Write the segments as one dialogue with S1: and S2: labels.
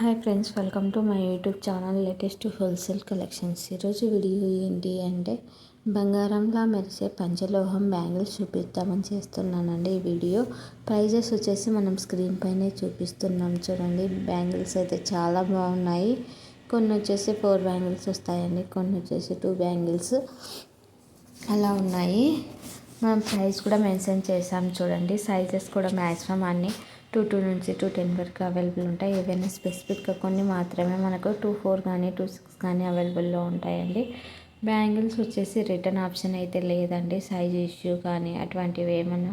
S1: Hi friends welcome to my YouTube channel latest wholesale collections ఈరోజు video ఏంటి అంటే బంగారంలా మెరిసే పంచలోహం బ్యాంగిల్స్ చూపిద్దామని చేస్తున్నానండి ఈ వీడియో. ప్రైజెస్ వచ్చేసి మనం స్క్రీన్ పైనే చూపిస్తున్నాం చూడండి. బ్యాంగిల్స్ అయితే చాలా బాగున్నాయి. కొన్ని వచ్చేసి ఫోర్ బ్యాంగిల్స్ వస్తాయండి కొన్ని వచ్చేసి టూ బ్యాంగిల్స్ అలా ఉన్నాయి. మనం ప్రైస్ కూడా మెన్షన్ చేసాం చూడండి. సైజెస్ కూడా మ్యాక్సిమం అన్నీ టూ టూ నుంచి టూ టెన్ వరకు అవైలబుల్ ఉంటాయి. ఏవైనా స్పెసిఫిక్గా కొన్ని మాత్రమే మనకు టూ ఫోర్ కానీ టూ సిక్స్ కానీ అవైలబుల్లో ఉంటాయండి. బ్యాంగిల్స్ వచ్చేసి రిటర్న్ ఆప్షన్ అయితే లేదండి. సైజ్ ఇష్యూ కానీ అటువంటివి ఏమైనా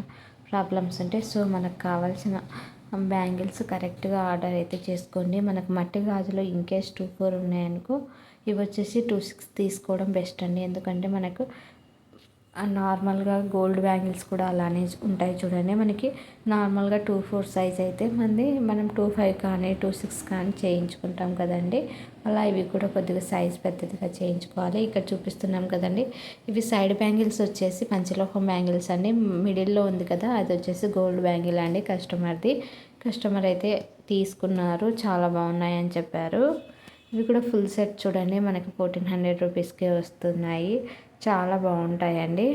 S1: ప్రాబ్లమ్స్ ఉంటే సో మనకు కావాల్సిన బ్యాంగిల్స్ కరెక్ట్గా ఆర్డర్ అయితే చేసుకోండి. మనకు మట్టి గాజులో ఇన్కేస్ టూ ఫోర్ ఉన్నాయనుకో ఇవి వచ్చేసి టూ సిక్స్ తీసుకోవడం బెస్ట్ అండి. ఎందుకంటే మనకు నార్మల్గా గోల్డ్ బ్యాంగిల్స్ కూడా అలానే ఉంటాయి చూడండి. మనకి నార్మల్గా టూ ఫోర్ సైజ్ అయితే మంది మనం టూ ఫైవ్ కానీ టూ సిక్స్ కానీ చేయించుకుంటాం కదండి. అలా ఇవి కూడా కొద్దిగా సైజ్ పెద్దదిగా చేయించుకోవాలి. ఇక్కడ చూపిస్తున్నాం కదండి. ఇవి సైడ్ బ్యాంగిల్స్ వచ్చేసి పంచలోహం బ్యాంగిల్స్ అండి. మిడిల్లో ఉంది కదా అది వచ్చేసి గోల్డ్ బ్యాంగిల్ అండి కస్టమర్ది. కస్టమర్ అయితే తీసుకున్నారు. చాలా బాగున్నాయని చెప్పారు. ఇవి కూడా ఫుల్ సెట్ చూడండి. మనకి ఫోర్టీన్ హండ్రెడ్ రూపీస్కే వస్తున్నాయి. చాలా బాగుంటాయండి.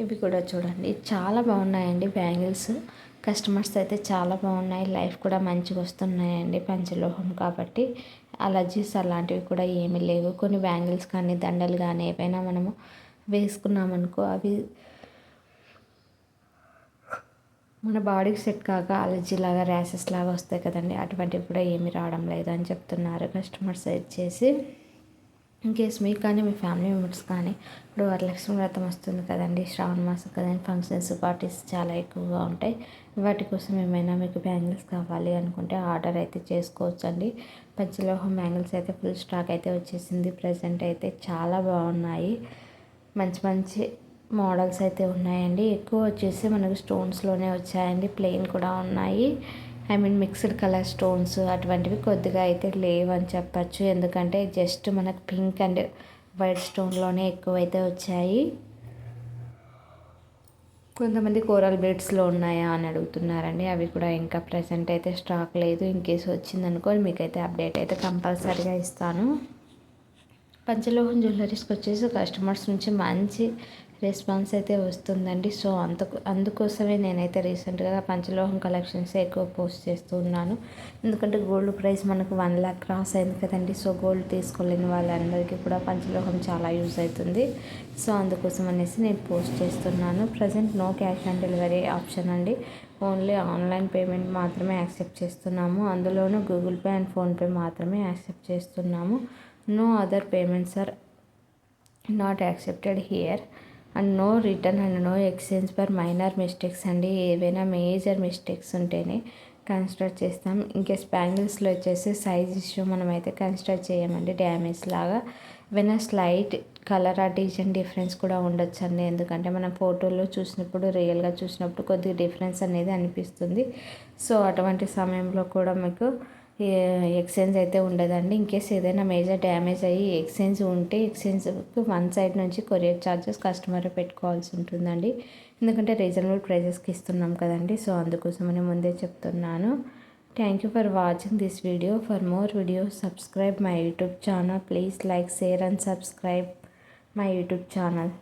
S1: ఇవి కూడా చూడండి. చాలా బాగున్నాయండి బ్యాంగిల్స్. కస్టమర్స్ అయితే చాలా బాగున్నాయి. లైఫ్ కూడా మంచిగా వస్తున్నాయండి పంచలోహం కాబట్టి. అలర్జీస్ అలాంటివి కూడా ఏమీ లేవు. కొన్ని బ్యాంగిల్స్ కానీ దండలు కానీ ఏవైనా మనము వేసుకున్నామనుకో అవి మన బాడీకి సెట్ కాక అలర్జీ లాగా ర్యాసెస్ లాగా వస్తాయి కదండి. అటువంటివి కూడా ఏమీ రావడం లేదు అని చెప్తున్నారు కస్టమర్స్ వచ్చేసి ఇన్కేస్ మీకు కానీ మీ ఫ్యామిలీ మెంబర్స్ కానీ ఇప్పుడు వరలక్ష్మి వ్రతం వస్తుంది కదండి శ్రావణ మాసం కదండి ఫంక్షన్స్ పార్టీస్ చాలా ఎక్కువగా ఉంటాయి. వాటి కోసం ఏమైనా మీకు బ్యాంగిల్స్ కావాలి అనుకుంటే ఆర్డర్ అయితే చేసుకోవచ్చు అండి పంచలోహం బ్యాంగిల్స్ అయితే ఫుల్ స్టాక్ అయితే వచ్చేసింది. ప్రజెంట్ అయితే చాలా బాగున్నాయి. మంచి మంచి మోడల్స్ అయితే ఉన్నాయండి. ఎక్కువ వచ్చేసి మనకు స్టోన్స్లోనే వచ్చాయండి. ప్లెయిన్ కూడా ఉన్నాయి. I mean mixed colour stones అటువంటివి కొద్దిగా అయితే లేవని చెప్పచ్చు. ఎందుకంటే జస్ట్ మనకు పింక్ అండ్ వైట్ స్టోన్లోనే ఎక్కువైతే వచ్చాయి. కొంతమంది కోరల్ బీడ్స్లో ఉన్నాయా అని అడుగుతున్నారండి. అవి కూడా ఇంకా ప్రజెంట్ అయితే స్టాక్ లేదు. ఇన్ కేసు వచ్చిందనుకో మీకైతే అప్డేట్ అయితే కంపల్సరీగా ఇస్తాను. పంచలోహం జ్యువెలరీస్కి వచ్చేసి కస్టమర్స్ నుంచి మంచి రెస్పాన్స్ అయితే వస్తుందండి. సో అందుకు అందుకోసమే నేనైతే రీసెంట్గా పంచలోహం కలెక్షన్స్ ఎక్కువ పోస్ట్ చేస్తూ ఉన్నాను. ఎందుకంటే గోల్డ్ ప్రైస్ మనకు వన్ ల్యాక్ క్రాస్ అయింది కదండి. సో గోల్డ్ తీసుకోలేని వాళ్ళందరికీ కూడా పంచలోహం చాలా యూజ్ అవుతుంది. సో అందుకోసం అనేసి నేను పోస్ట్ చేస్తున్నాను. Present no cash on delivery option అండి. ఓన్లీ ఆన్లైన్ పేమెంట్ మాత్రమే యాక్సెప్ట్ చేస్తున్నాము. అందులోనూ గూగుల్ పే అండ్ ఫోన్పే మాత్రమే యాక్సెప్ట్ చేస్తున్నాము. No other payments are not accepted here. And no return and no exchange for minor mistakes అండి. ఏవైనా major mistakes ఉంటేనే construct చేస్తాం. ఇంకా బ్యాంగిల్స్లో వచ్చేసి సైజ్ ఇష్యూ మనమైతే కన్స్ట్రక్ట్ చేయమండి. డ్యామేజ్ లాగా. ఏమైనా స్లైట్ కలర్ ఆ డిజైన్ డిఫరెన్స్ కూడా ఉండొచ్చు అండి ఎందుకంటే మనం ఫోటోలో చూసినప్పుడు రియల్గా చూసినప్పుడు కొద్దిగా డిఫరెన్స్ అనేది అనిపిస్తుంది. సో అటువంటి సమయంలో కూడా మీకు ఎక్స్చేంజ్ అయితే ఉండదండి. ఇన్కేస్ ఏదైనా మేజర్ డ్యామేజ్ అయ్యి ఎక్స్చేంజ్ ఉంటే ఎక్స్చేంజ్ వన్ సైడ్ నుంచి కొరియర్ ఛార్జెస్ కస్టమర్ పెట్టుకోవాల్సి ఉంటుందండి. ఎందుకంటే రీజనబుల్ ప్రైజెస్కి ఇస్తున్నాం కదండి. సో అందుకోసమని ముందే చెప్తున్నాను. Thank you for watching this video for more video subscribe my YouTube channel please like share and subscribe my YouTube channel